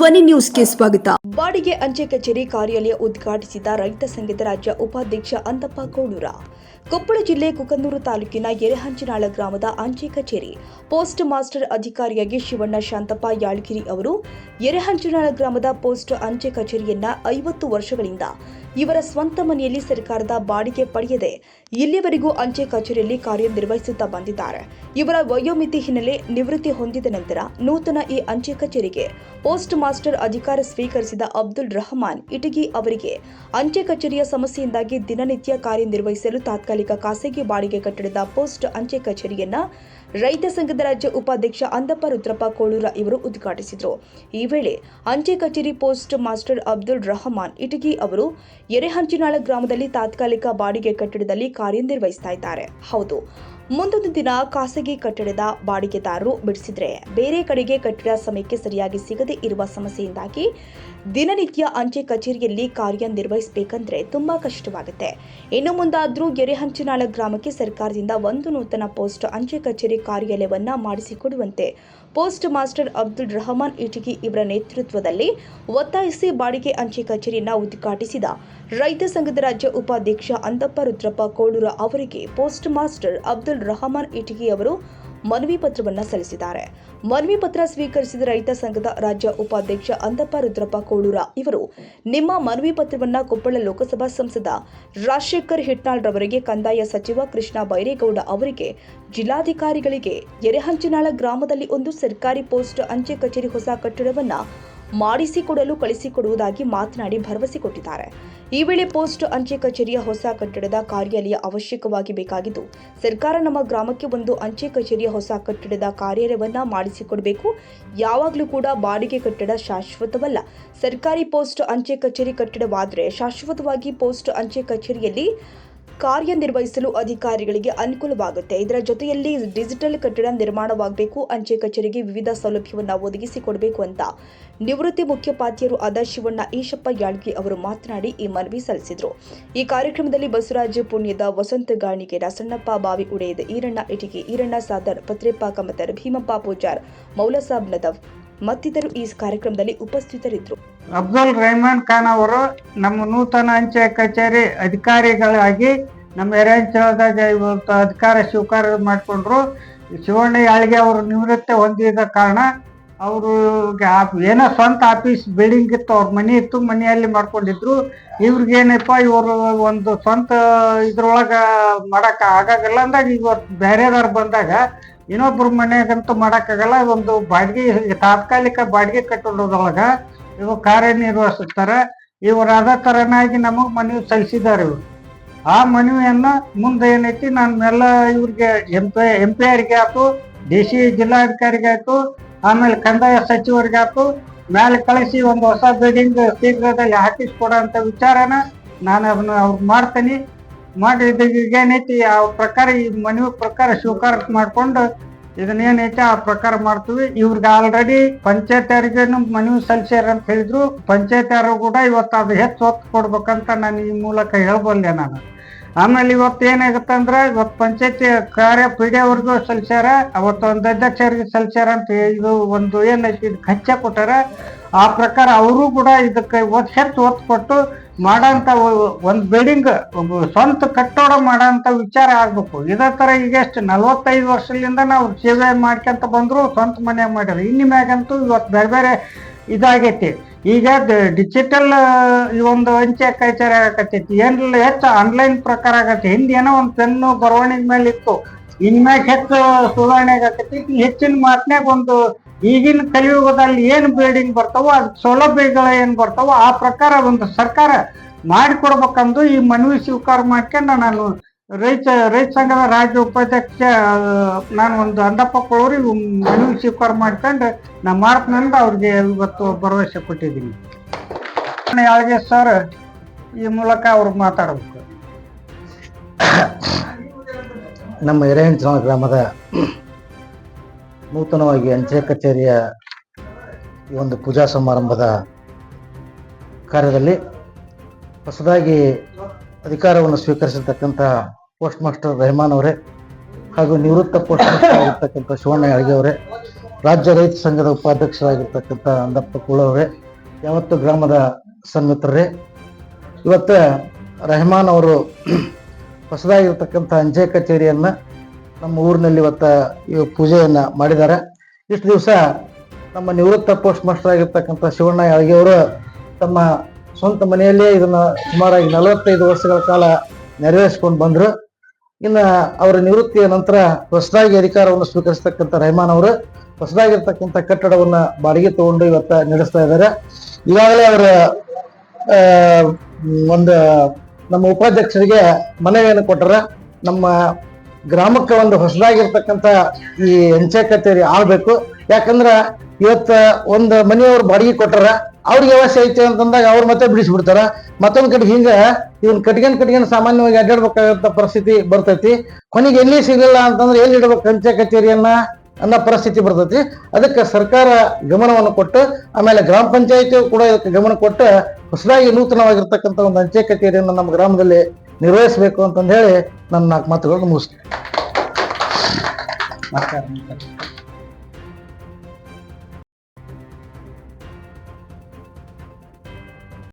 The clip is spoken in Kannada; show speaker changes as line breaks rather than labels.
ಧ್ವನಿ ನ್ಯೂಸ್ಗೆ ಸ್ವಾಗತ.
ಬಾಡಿಗೆ ಅಂಚೆ ಕಚೇರಿ ಕಾರ್ಯಾಲಯ ಉದ್ಘಾಟಿಸಿದ ರೈತ ಸಂಘದ ರಾಜ್ಯ ಉಪಾಧ್ಯಕ್ಷ ಅಂತಪ್ಪ ಕೋಳೂರ ಕೊಪ್ಪಳ ಜಿಲ್ಲೆ ಕುಕನೂರು ತಾಲೂಕಿನ ಎರೆಹಂಚಿನಾಳ ಗ್ರಾಮದ ಅಂಚೆ ಕಚೇರಿ ಪೋಸ್ಟ್ ಮಾಸ್ಟರ್ ಅಧಿಕಾರಿಯಾಗಿ ಶಿವಣ್ಣ ಶಾಂತಪ್ಪ ಯಾಳ್ಗಿರಿ ಅವರು ಎರೆಹಂಚಿನಾಳ ಗ್ರಾಮದ ಪೋಸ್ಟ್ ಅಂಚೆ ಕಚೇರಿಯನ್ನ ಐವತ್ತು ವರ್ಷಗಳಿಂದ ಇವರ ಸ್ವಂತ ಮನೆಯಲ್ಲಿ ಸರ್ಕಾರದ ಬಾಡಿಗೆ ಪಡೆಯದೆ ಇಲ್ಲಿವರೆಗೂ ಅಂಚೆ ಕಚೇರಿಯಲ್ಲಿ ಕಾರ್ಯನಿರ್ವಹಿಸುತ್ತಾ ಬಂದಿದ್ದಾರೆ. ಇವರ ವಯೋಮಿತಿ ಹಿನ್ನೆಲೆ ನಿವೃತ್ತಿ ಹೊಂದಿದ ನಂತರ ನೂತನ ಈ ಅಂಚೆ ಕಚೇರಿಗೆ ಪೋಸ್ಟ್ ಮಾಸ್ಟರ್ ಅಧಿಕಾರ ಸ್ವೀಕರಿಸಿದ ಅಬ್ದುಲ್ ರಹಮಾನ್ ಇಟಗಿ ಅವರಿಗೆ ಅಂಚೆ ಕಚೇರಿಯ ಸಮಸ್ಯೆಯಿಂದಾಗಿ ದಿನನಿತ್ಯ ಕಾರ್ಯನಿರ್ವಹಿಸಲು ತಾತ್ಕಾಲಿಕ ಖಾಸಗಿ ಬಾಡಿಗೆ ಕಟ್ಟಡದ ಪೋಸ್ಟ್ ಅಂಚೆ ಕಚೇರಿಯನ್ನ ರೈತ ಸಂಘದ ರಾಜ್ಯ ಉಪಾಧ್ಯಕ್ಷ ಅಂದಪ್ಪ ರುದ್ರಪ್ಪ ಕೋಳೂರ ಇವರು ಉದ್ಘಾಟಿಸಿದರು. ಈ ವೇಳೆ ಅಂಚೆ ಕಚೇರಿ ಪೋಸ್ಟ್ ಮಾಸ್ಟರ್ ಅಬ್ದುಲ್ ರಹಮಾನ್ ಇಟಗಿ ಅವರು ಎರೆಹಂಚಿನಾಳ ಗ್ರಾಮದಲ್ಲಿ ತಾತ್ಕಾಲಿಕ ಬಾಡಿಗೆ ಕಟ್ಟಡದಲ್ಲಿ ಕಾರ್ಯನಿರ್ವಹಿಸ್ತಾ ಇದ್ದಾರೆ. ಹೌದು ಮುಂದೊಂದು ದಿನ ಖಾಸಗಿ ಕಟ್ಟಡದ ಬಾಡಿಗೆದಾರರು ಬಿಡಿಸಿದ್ರೆ ಬೇರೆ ಕಡೆಗೆ ಕಟ್ಟಡ ಸಮಯಕ್ಕೆ ಸರಿಯಾಗಿ ಸಿಗದೇ ಇರುವ ಸಮಸ್ಯೆಯಿಂದಾಗಿ ದಿನನಿತ್ಯ ಅಂಚೆ ಕಚೇರಿಯಲ್ಲಿ ಕಾರ್ಯನಿರ್ವಹಿಸಬೇಕಂದ್ರೆ ತುಂಬಾ ಕಷ್ಟವಾಗುತ್ತೆ. ಇನ್ನು ಮುಂದಾದ್ರೂ ಎರೆಹಂಚಿನಾಳ ಗ್ರಾಮಕ್ಕೆ ಸರ್ಕಾರದಿಂದ ಒಂದು ನೂತನ ಪೋಸ್ಟ್ ಅಂಚೆ ಕಚೇರಿ ಕಾರ್ಯಾಲಯವನ್ನ ಮಾಡಿಸಿಕೊಡುವಂತೆ ಪೋಸ್ಟ್ ಮಾಸ್ಟರ್ ಅಬ್ದುಲ್ ರಹಮಾನ್ ಇಟಗಿ ಇವರ ನೇತೃತ್ವದಲ್ಲಿ ಒತ್ತಾಯಿಸಿ ಬಾಡಿಗೆ ಅಂಚೆ ಕಚೇರಿಯನ್ನ ಉದ್ಘಾಟಿಸಿದ ರೈತ ಸಂಘದ ರಾಜ್ಯ ಉಪಾಧ್ಯಕ್ಷ ಅಂದಪ್ಪ ರುದ್ರಪ್ಪ ಕೋಳೂರ ಅವರಿಗೆ ಪೋಸ್ಟ್ ಮಾಸ್ಟರ್ ಅಬ್ದುಲ್ ರಹಮಾನ್ ಇಟಗಿ ಅವರು ಮನವಿ ಪತ್ರವನ್ನು ಸಲ್ಲಿಸಿದ್ದಾರೆ. ಮನವಿ ಪತ್ರ ಸ್ವೀಕರಿಸಿದ ರೈತ ಸಂಘದ ರಾಜ್ಯ ಉಪಾಧ್ಯಕ್ಷ ಅಂದಪ್ಪ ರುದ್ರಪ್ಪ ಕೋಳೂರ ಇವರು, ನಿಮ್ಮ ಮನವಿ ಪತ್ರವನ್ನ ಕೊಪ್ಪಳ ಲೋಕಸಭಾ ಸಂಸದ ರಾಜಶೇಖರ್ ಹಿಟ್ನಾಳ್ ರವರಿಗೆ ಕಂದಾಯ ಸಚಿವ ಕೃಷ್ಣ ಬೈರೇಗೌಡ ಅವರಿಗೆ, ಜಿಲ್ಲಾಧಿಕಾರಿಗಳಿಗೆ ಎರೆಹಂಚಿನಾಳ ಗ್ರಾಮದಲ್ಲಿ ಒಂದು ಸರ್ಕಾರಿ ಪೋಸ್ಟ್ ಅಂಚೆ ಕಚೇರಿ ಹೊಸ ಕಟ್ಟಡವನ್ನ ಮಾಡಿಸಿಕೊಡಲು ಕಳಿಸಿಕೊಡುವುದಾಗಿ ಮಾತನಾಡಿ ಭರವಸೆ ಕೊಟ್ಟಿದ್ದಾರೆ. ಈ ವೇಳೆ ಪೋಸ್ಟ್ ಅಂಚೆ ಕಚೇರಿಯ ಹೊಸ ಕಟ್ಟಡದ ಕಾರ್ಯಾಲಯ ಅವಶ್ಯಕವಾಗಿ ಬೇಕಾಗಿದ್ದು, ಸರ್ಕಾರ ನಮ್ಮ ಗ್ರಾಮಕ್ಕೆ ಒಂದು ಅಂಚೆ ಕಚೇರಿಯ ಹೊಸ ಕಟ್ಟಡದ ಕಾರ್ಯಾಲಯವನ್ನ ಮಾಡಿಸಿಕೊಡಬೇಕು. ಯಾವಾಗಲೂ ಕೂಡ ಬಾಡಿಗೆ ಕಟ್ಟಡ ಶಾಶ್ವತವಲ್ಲ. ಸರ್ಕಾರಿ ಪೋಸ್ಟ್ ಅಂಚೆ ಕಚೇರಿ ಕಟ್ಟಡವಾದರೆ ಶಾಶ್ವತವಾಗಿ ಪೋಸ್ಟ್ ಅಂಚೆ ಕಚೇರಿಯಲ್ಲಿ ಕಾರ್ಯನಿರ್ವಹಿಸಲು ಅಧಿಕಾರಿಗಳಿಗೆ ಅನುಕೂಲವಾಗುತ್ತೆ. ಇದರ ಜೊತೆಯಲ್ಲಿ ಡಿಜಿಟಲ್ ಕಟ್ಟಡ ನಿರ್ಮಾಣವಾಗಬೇಕು. ಅಂಚೆ ಕಚೇರಿಗೆ ವಿವಿಧ ಸೌಲಭ್ಯವನ್ನು ಒದಗಿಸಿಕೊಡಬೇಕು ಅಂತ ನಿವೃತ್ತಿ ಮುಖ್ಯೋಪಾಧ್ಯಾಯರು ಆದ ಶಿವಣ್ಣ ಈಶಪ್ಪ ಯಾಳ್ಗಿ ಅವರು ಮಾತನಾಡಿ ಈ ಮನವಿ ಸಲ್ಲಿಸಿದರು. ಈ ಕಾರ್ಯಕ್ರಮದಲ್ಲಿ ಬಸವರಾಜ ಪುಣ್ಯದ ವಸಂತ ಗಾಣಿಗೆ ರಸಣ್ಣಪ್ಪ ಬಾವಿ ಉಡೆಯದ ಈರಣ್ಣ ಇಟಿಗೆ, ಈರಣ್ಣ ಸಾದರ್, ಪತ್ರೆಪ್ಪ ಕಮತರ್, ಭೀಮಪ್ಪ ಪೂಜಾರ್, ಮೌಲಸಾಬ್ ನದವ್ ಮತ್ತಿತರರು ಈ ಕಾರ್ಯಕ್ರಮದಲ್ಲಿ ಉಪಸ್ಥಿತರಿದ್ದರು.
ಅಬ್ದುಲ್ ರೆಹಮಾನ್ ಖಾನ್ ಅವರು ನಮ್ಮ ನೂತನ ಅಂಚೆ ಕಚೇರಿ ಅಧಿಕಾರಿಗಳಾಗಿ ನಮ್ಮ ಎರೆಂಚಲದಾಗ ಇವತ್ತು ಅಧಿಕಾರ ಸ್ವೀಕಾರ ಮಾಡಿಕೊಂಡ್ರು. ಶಿವಣ್ಣ ಯಾಳ್ಗೆ ಅವರು ನಿವೃತ್ತಿ ಹೊಂದಿದ ಕಾರಣ ಅವರು ಏನೋ ಸ್ವಂತ ಆಫೀಸ್ ಬಿಲ್ಡಿಂಗ್ ಇತ್ತು, ಅವ್ರ ಮನೆ ಇತ್ತು, ಮನೆಯಲ್ಲಿ ಮಾಡ್ಕೊಂಡಿದ್ರು. ಇವ್ರಿಗೇನಪ್ಪ ಇವರು ಒಂದು ಸ್ವಂತ ಇದ್ರೊಳಗೆ ಮಾಡೋಕೆ ಆಗಾಗಲ್ಲ ಅಂದಾಗ ಇವತ್ತು ಬೇರೆದವ್ರು ಬಂದಾಗ ಇನ್ನೊಬ್ರ ಮನೆಗಂತೂ ಮಾಡಕ್ಕಾಗಲ್ಲ, ಒಂದು ಬಾಡಿಗೆ, ತಾತ್ಕಾಲಿಕ ಬಾಡಿಗೆ ಕಟ್ಟಡದೊಳಗ ಇವು ಕಾರ್ಯನಿರ್ವಹಿಸುತ್ತಾರೆ ಇವರು ಅದ ತರನಾಗಿ ನಮಗೆ ಮನವಿ ಸಲ್ಲಿಸಿದ್ದಾರೆ ಇವರು. ಆ ಮನವಿಯನ್ನ ಮುಂದೆ ಏನೈತಿ ನಾನು ಎಲ್ಲ ಇವ್ರಿಗೆ ಎಂ ಪಿ ಎಂ ಪಿ ಆರ್ಗೆ ಆಯ್ತು ಡಿ ಸಿ, ಜಿಲ್ಲಾಧಿಕಾರಿಗೆ ಆಯ್ತು ಆಮೇಲೆ ಕಂದಾಯ ಸಚಿವರಿಗೆ ಆಯ್ತು ಮೇಲೆ ಕಳಿಸಿ ಒಂದು ಹೊಸ ಬಿಲ್ಡಿಂಗ್ ಶೀಘ್ರದಲ್ಲಿ ಹಾಕಿಸ್ಕೊಡೋ ಅಂತ ವಿಚಾರನ ನಾನು ಅದನ್ನ ಅವ್ರಿಗೆ ಮಾಡ್ತೀನಿ. ಮಾಡಿದ ಈಗ ಏನೈತಿ ಆ ಪ್ರಕಾರ ಈ ಮನವಿ ಪ್ರಕಾರ ಸ್ವೀಕಾರ ಮಾಡ್ಕೊಂಡು ಇದನ್ನೇನೈತಿ ಆ ಪ್ರಕಾರ ಮಾಡ್ತೀವಿ. ಇವ್ರಿಗೆ ಆಲ್ರೆಡಿ ಪಂಚಾಯತ್ಯಾರಿಗೇನು ಮನವಿ ಸಲ್ಲಿಸ್ಯಾರ ಅಂತ ಹೇಳಿದ್ರು. ಪಂಚಾಯತ್ಯಾರು ಕೂಡ ಇವತ್ತು ಅದು ಹೆಚ್ಚು ಒತ್ತು ಕೊಡ್ಬೇಕಂತ ನಾನು ಈ ಮೂಲಕ ಹೇಳ್ಬಲ್ಲೆ ನಾನು. ಆಮೇಲೆ ಇವತ್ತು ಏನಾಗುತ್ತೆ ಅಂದ್ರೆ ಇವತ್ತು ಪಂಚಾಯತಿ ಕಾರ್ಯ ಪಿ ಡಿ ಅವ್ರಿಗೂ ಸಲ್ಲಿಸ್ಯಾರ, ಅವತ್ತು ಒಂದು ಅಧ್ಯಕ್ಷರಿಗೆ ಸಲ್ಲಿಸ್ಯಾರ ಅಂತ ಇದು ಒಂದು ಏನೈತಿ ಖರ್ಚ ಕೊಟ್ಟಾರ. ಆ ಪ್ರಕಾರ ಅವರು ಕೂಡ ಇದಕ್ಕೆ ಒತ್ತು ಹೆಚ್ಚು ಒತ್ತು ಕೊಟ್ಟು ಮಾಡೋಂಥ ಒಂದು ಬಿಲ್ಡಿಂಗ್ ಸ್ವಂತ ಕಟ್ಟಡ ಮಾಡೋಂತ ವಿಚಾರ ಆಗ್ಬೇಕು. ಇದೇ ತರ ಈಗ ಎಷ್ಟು ನಲ್ವತ್ತೈದು ವರ್ಷದಿಂದ ನಾವು ಸೇವೆ ಮಾಡ್ಕೊಂತ ಬಂದ್ರು ಸ್ವಂತ ಮನೆ ಮಾಡ್ಯಾರ ಇನ್ನು ಮ್ಯಾಗಂತೂ ಇವತ್ತು ಬೇರೆ ಬೇರೆ ಇದಾಗೈತಿ. ಈಗ ಡಿಜಿಟಲ್ ಈ ಒಂದು ಅಂಚೆ ಕಚೇರಿ ಆಗಕತ್ತೈತಿ. ಏನಿಲ್ಲ ಹೆಚ್ಚು ಆನ್ಲೈನ್ ಪ್ರಕಾರ ಆಗತ್ತೆ. ಹಿಂದೆ ಏನೋ ಒಂದು ಪೆನ್ನು ಬರವಣಿಗೆ ಮೇಲೆ ಇತ್ತು ಇನ್ಮ್ಯಾಗ ಹೆಚ್ಚು ಸುಧಾರಣೆ ಆಗತ್ತೈತಿ ಹೆಚ್ಚಿನ ಮಾತನ್ಯಾಗ ಒಂದು ಈಗಿನ ಕಲಿಯುಗದಲ್ಲಿ ಏನು ಬಿಲ್ಡಿಂಗ್ ಬರ್ತಾವೋ ಅದ್ ಸೌಲಭ್ಯಗಳು ಏನ್ ಬರ್ತಾವೋ ಆ ಪ್ರಕಾರ ಒಂದು ಸರ್ಕಾರ ಮಾಡಿಕೊಡ್ಬೇಕಂದು ಈ ಮನವಿ ಸ್ವೀಕಾರ ಮಾಡ್ಕೊಂಡು ನಾನು ರೈತ ರೈತ ಸಂಘದ ರಾಜ್ಯ ಉಪಾಧ್ಯಕ್ಷ ನಾನು ಒಂದು ಅಂದಪ್ಪ ಕೊಳೂರಿ ಮನವಿ ಸ್ವೀಕಾರ ಮಾಡ್ಕೊಂಡು ನಮ್ಮ ಮಾಡ್ತೀನಂದು ಅವ್ರಿಗೆ ಇವತ್ತು ಭರವಸೆ ಕೊಟ್ಟಿದ್ದೀನಿ. ಯಾಳಿಗೆ ಸರ್ ಈ ಮೂಲಕ ಅವ್ರು ಮಾತಾಡ್ಬೇಕು?
ನಮ್ಮ ಎರೆಹಂಚಿನ ಗ್ರಾಮದ ನೂತನವಾಗಿ ಅಂಚೆ ಕಚೇರಿಯ ಈ ಒಂದು ಪೂಜಾ ಸಮಾರಂಭದ ಕಾರ್ಯದಲ್ಲಿ ಹೊಸದಾಗಿ ಅಧಿಕಾರವನ್ನು ಸ್ವೀಕರಿಸಿರ್ತಕ್ಕಂಥ ಪೋಸ್ಟ್ ಮಾಸ್ಟರ್ ರೆಹಮಾನ್ ಅವರೇ ಹಾಗೂ ನಿವೃತ್ತ ಪೋಸ್ಟ್ ಮಾಸ್ಟರ್ ಆಗಿರ್ತಕ್ಕಂಥ ಶಿವಣ್ಣ ಯಾಳ್ಗೆ ಅವರೇ, ರಾಜ್ಯ ರೈತ ಸಂಘದ ಉಪಾಧ್ಯಕ್ಷರಾಗಿರ್ತಕ್ಕಂಥ ಅಂದಪ್ಪ ಅವರೇ, ಯಾವತ್ತು ಗ್ರಾಮದ ಸನ್ಮಿತ್ರರೇ. ಇವತ್ತು ರೆಹಮಾನ್ ಅವರು ಹೊಸದಾಗಿರ್ತಕ್ಕಂಥ ಅಂಚೆ ಕಚೇರಿಯನ್ನ ನಮ್ಮ ಊರಿನಲ್ಲಿ ಇವತ್ತ ಪೂಜೆಯನ್ನ ಮಾಡಿದ್ದಾರೆ. ಇಷ್ಟು ದಿವಸ ನಮ್ಮ ನಿವೃತ್ತ ಪೋಸ್ಟ್ ಮಾಸ್ಟರ್ ಆಗಿರ್ತಕ್ಕಂಥ ಶಿವಣ್ಣ ಯಾಳಗಿಯವರು ತಮ್ಮ ಸ್ವಂತ ಮನೆಯಲ್ಲೇ ಇದನ್ನ ಸುಮಾರಾಗಿ ನಲವತ್ತೈದು ವರ್ಷಗಳ ಕಾಲ ನೆರವೇರಿಸ್ಕೊಂಡು ಬಂದ್ರು. ಇನ್ನ ಅವರ ನಿವೃತ್ತಿಯ ನಂತರ ಹೊಸದಾಗಿ ಅಧಿಕಾರವನ್ನು ಸ್ವೀಕರಿಸತಕ್ಕಂಥ ರೆಹಮಾನ್ ಅವರು ಹೊಸದಾಗಿರ್ತಕ್ಕಂಥ ಕಟ್ಟಡವನ್ನ ಬಾಡಿಗೆ ತಗೊಂಡು ಇವತ್ತ ನಡೆಸ್ತಾ ಇದ್ದಾರೆ. ಈಗಾಗಲೇ ಅವರ ಒಂದು ನಮ್ಮ ಉಪಾಧ್ಯಕ್ಷರಿಗೆ ಮನವಿಯನ್ನು ಕೊಟ್ಟರೆ. ನಮ್ಮ ಗ್ರಾಮಕ್ಕೆ ಒಂದು ಹೊಸದಾಗಿರ್ತಕ್ಕಂಥ ಈ ಅಂಚೆ ಕಚೇರಿ ಆಗ್ಬೇಕು. ಯಾಕಂದ್ರ ಇವತ್ತ ಒಂದು ಮನೆಯವ್ರು ಬಾಡಿಗೆ ಕೊಟ್ಟಾರ, ಅವ್ರಿಗೆ ಅವಶ್ಯ ಐತೆ ಅಂತಂದಾಗ ಅವ್ರು ಮತ್ತೆ ಬಿಡಿಸ್ಬಿಡ್ತಾರ. ಮತ್ತೊಂದ್ ಕಡೆ ಹಿಂಗ ಇವನ್ ಕಟ್ಗೆನ್ ಕಟ್ಗೆನ್ ಸಾಮಾನ್ಯವಾಗಿ ಅಡ್ಡಾಡ್ಬೇಕಾಗಂತ ಪರಿಸ್ಥಿತಿ ಬರ್ತೈತಿ. ಕೊನೆಗೆ ಎಲ್ಲಿ ಸಿಗಲಿಲ್ಲ ಅಂತಂದ್ರೆ ಎಲ್ಲಿ ಇಡ್ಬೇಕು ಅಂಚೆ ಕಚೇರಿಯನ್ನ ಅನ್ನೋ ಪರಿಸ್ಥಿತಿ ಬರ್ತೈತಿ. ಅದಕ್ಕೆ ಸರ್ಕಾರ ಗಮನವನ್ನು ಕೊಟ್ಟು, ಆಮೇಲೆ ಗ್ರಾಮ ಪಂಚಾಯತಿ ಕೂಡ ಇದಕ್ಕೆ ಗಮನ ಕೊಟ್ಟು ಹೊಸದಾಗಿ ನೂತನವಾಗಿರ್ತಕ್ಕಂಥ ಒಂದು ಅಂಚೆ ಕಚೇರಿಯನ್ನು ನಮ್ಮ ಗ್ರಾಮದಲ್ಲಿ ನಿರ್ವಹಿಸಬೇಕು ಅಂತಂದು ಹೇಳಿ ನನ್ನ ನಾಲ್ಕು ಮಾತುಗಳನ್ನು ಮುಗಿಸ್ತೀನಿ.